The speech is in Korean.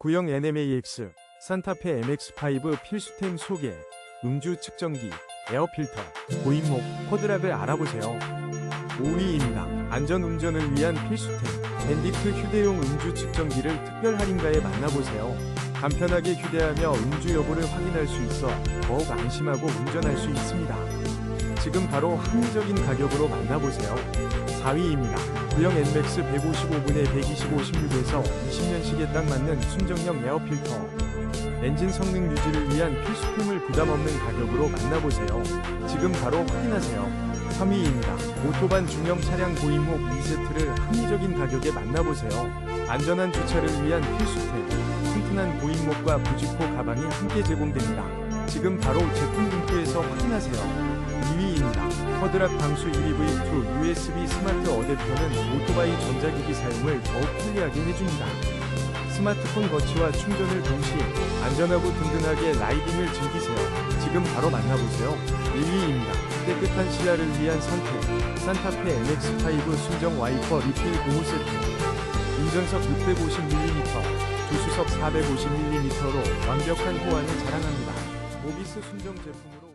구형 NMAX, 산타페 MX5 필수템 소개, 음주 측정기, 에어필터, 고인목, 코드락을 알아보세요. 5위입니다. 안전 운전을 위한 필수템, 밴디트 휴대용 음주 측정기를 특별 할인가에 만나보세요. 간편하게 휴대하며 음주 여부를 확인할 수 있어 더욱 안심하고 운전할 수 있습니다. 지금 바로 합리적인 가격으로 만나보세요. 4위입니다. 구형 NMAX 155분에 125-16에서 20년식에 딱 맞는 순정형 에어필터. 엔진 성능 유지를 위한 필수품을 부담 없는 가격으로 만나보세요. 지금 바로 확인하세요. 3위입니다. 오토반 중형 차량 고인목 2세트를 합리적인 가격에 만나보세요. 안전한 주차를 위한 필수템. 튼튼한 고인목과 부직포 가방이 함께 제공됩니다. 지금 바로 제품 링크에서 확인하세요. 2위입니다. 커드락 방수 1EV2 USB 스마트 어댑터는 오토바이 전자기기 사용을 더욱 편리하게 해줍니다. 스마트폰 거치와 충전을 동시에 안전하고 든든하게 라이딩을 즐기세요. 지금 바로 만나보세요. 1위입니다. 깨끗한 시야를 위한 선택. 산타페 MX5 순정 와이퍼 리필 고무 세트. 운전석 650mm, 주수석 450mm로 완벽한 호환을 자랑합니다. 모비스 순정 제품으로